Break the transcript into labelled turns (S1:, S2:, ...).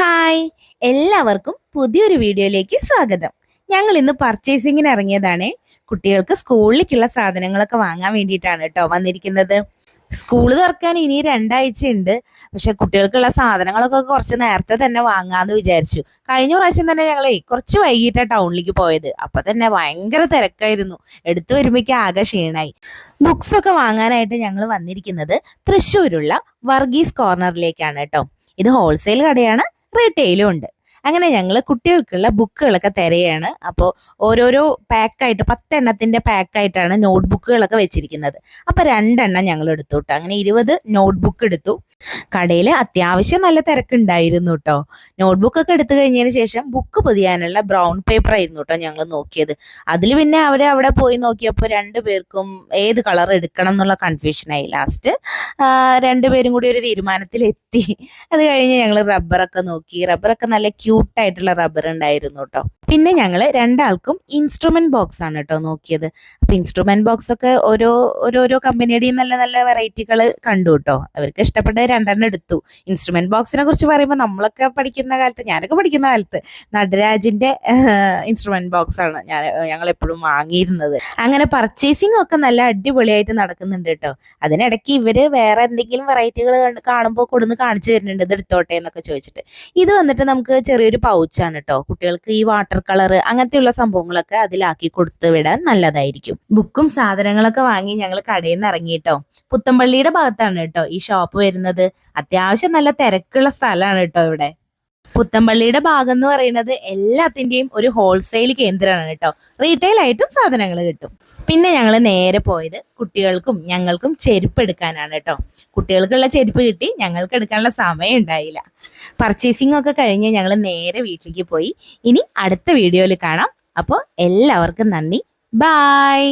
S1: Hi എല്ലാവർക്കും പുതിയൊരു വീഡിയോയിലേക്ക് സ്വാഗതം. ഞങ്ങൾ ഇന്ന് പർച്ചേസിങ്ങിന് ഇറങ്ങിയതാണ്. കുട്ടികൾക്ക് സ്കൂളിലേക്കുള്ള സാധനങ്ങളൊക്കെ വാങ്ങാൻ വേണ്ടിയിട്ടാണ് കേട്ടോ വന്നിരിക്കുന്നത്. സ്കൂൾ തുറക്കാൻ ഇനി രണ്ടാഴ്ച ഉണ്ട് പക്ഷെ കുട്ടികൾക്കുള്ള സാധനങ്ങളൊക്കെ കുറച്ച് നേരത്തെ തന്നെ വാങ്ങാന്ന് വിചാരിച്ചു. കഴിഞ്ഞ പ്രാവശ്യം തന്നെ ഞങ്ങളെ കുറച്ച് വൈകിട്ടാണ് ടൗണിലേക്ക് പോയത്. അപ്പൊ തന്നെ ഭയങ്കര തിരക്കായിരുന്നു. എടുത്തു വരുമ്പോഴേക്കും ആകെ ക്ഷീണായി. ബുക്സ് ഒക്കെ വാങ്ങാനായിട്ട് ഞങ്ങൾ വന്നിരിക്കുന്നത് തൃശ്ശൂരുള്ള വർഗീസ് കോർണറിലേക്കാണ് കേട്ടോ. ഇത് ഹോൾസെയിൽ കടയാണ്. റീറ്റെയിലും ഉണ്ട്. അങ്ങനെ ഞങ്ങൾ കുട്ടികൾക്കുള്ള ബുക്കുകളൊക്കെ തിരയാണ് അപ്പോൾ ഓരോരോ പാക്കായിട്ട് പത്തെണ്ണത്തിന്റെ പാക്കായിട്ടാണ് നോട്ട് ബുക്കുകളൊക്കെ വെച്ചിരിക്കുന്നത്. അപ്പോൾ രണ്ടെണ്ണം ഞങ്ങൾ എടുത്തു കേട്ടോ അങ്ങനെ ഇരുപത് നോട്ട് ബുക്ക് എടുത്തു. കടയിൽ അത്യാവശ്യം നല്ല തിരക്കുണ്ടായിരുന്നു കേട്ടോ നോട്ട്ബുക്ക് ഒക്കെ എടുത്തു കഴിഞ്ഞതിന് ശേഷം ബുക്ക് പൊതിയാനുള്ള ബ്രൗൺ പേപ്പർ ആയിരുന്നു കേട്ടോ ഞങ്ങൾ നോക്കിയത്. അതിൽ പിന്നെ അവർ അവിടെ പോയി നോക്കിയപ്പോൾ രണ്ട് പേർക്കും ഏത് കളർ എടുക്കണം എന്നുള്ള കൺഫ്യൂഷനായി. ലാസ്റ്റ് രണ്ടുപേരും കൂടി ഒരു തീരുമാനത്തിലെത്തി. അത് കഴിഞ്ഞ് ഞങ്ങൾ റബ്ബറൊക്കെ നോക്കി. റബ്ബറൊക്കെ നല്ല ക്യൂട്ടായിട്ടുള്ള റബ്ബർ ഉണ്ടായിരുന്നു കേട്ടോ പിന്നെ ഞങ്ങൾ രണ്ടാൾക്കും ഇൻസ്ട്രുമെന്റ് ബോക്സ് ആണ് കേട്ടോ നോക്കിയത്. അപ്പൊ ഇൻസ്ട്രുമെന്റ് ബോക്സ് ഒക്കെ ഓരോ ഓരോരോ കമ്പനിയുടെയും നല്ല നല്ല വെറൈറ്റികൾ കണ്ടു കേട്ടോ അവർക്ക് ഇഷ്ടപ്പെട്ട രണ്ടെണ്ണം എടുത്തു. ഇൻസ്ട്രുമെന്റ് ബോക്സിനെ കുറിച്ച് പറയുമ്പോൾ നമ്മളൊക്കെ പഠിക്കുന്ന കാലത്ത് ഞാനൊക്കെ പഠിക്കുന്ന കാലത്ത് നടരാജിന്റെ ഇൻസ്ട്രുമെന്റ് ബോക്സ് ആണ് ഞാൻ ഞങ്ങൾ എപ്പോഴും വാങ്ങിയിരുന്നത്. അങ്ങനെ പർച്ചേസിംഗ് ഒക്കെ നല്ല അടിപൊളിയായിട്ട് നടക്കുന്നുണ്ട് കേട്ടോ അതിനിടയ്ക്ക് ഇവർ വേറെ എന്തെങ്കിലും വെറൈറ്റികൾ കാണുമ്പോൾ കൊടുന്ന് കാണിച്ചു തരുന്നുണ്ട്. ഇത് എടുത്തോട്ടെ എന്നൊക്കെ ചോദിച്ചിട്ട്. ഇത് വന്നിട്ട് നമുക്ക് ചെറിയൊരു പൗച്ചാണ് കേട്ടോ കുട്ടികൾക്ക് ഈ വാട്ടർ കളർ അങ്ങനത്തെയുള്ള സംഭവങ്ങളൊക്കെ അതിലാക്കി കൊടുത്തു വിടാൻ നല്ലതായിരിക്കും. ബുക്കും സാധനങ്ങളൊക്കെ വാങ്ങി ഞങ്ങൾ കടയിൽ നിന്ന് ഇറങ്ങി കേട്ടോ പുത്തമ്പള്ളിയുടെ ഭാഗത്താണ് കേട്ടോ ഈ ഷോപ്പ് വരുന്നത്. അത്യാവശ്യം നല്ല തിരക്കുള്ള സ്ഥലമാണ് കേട്ടോ ഇവിടെ. പുത്തമ്പള്ളിയുടെ ഭാഗം എന്ന് പറയുന്നത് എല്ലാത്തിന്റെയും ഒരു ഹോൾസെയിൽ കേന്ദ്രമാണ് കേട്ടോ റീറ്റെയിൽ ആയിട്ടും സാധനങ്ങൾ കിട്ടും. പിന്നെ ഞങ്ങൾ നേരെ പോയത് കുട്ടികൾക്കും ഞങ്ങൾക്കും ചെരുപ്പ് എടുക്കാനാണ് കേട്ടോ. കുട്ടികൾക്കുള്ള ചെരുപ്പ് കിട്ടി ഞങ്ങൾക്ക് എടുക്കാനുള്ള സമയം ഉണ്ടായില്ല. പർച്ചേസിംഗ് ഒക്കെ കഴിഞ്ഞ് ഞങ്ങൾ നേരെ വീട്ടിലേക്ക് പോയി. ഇനി അടുത്ത വീഡിയോയിൽ കാണാം. അപ്പോൾ എല്ലാവർക്കും നന്ദി. ബായ്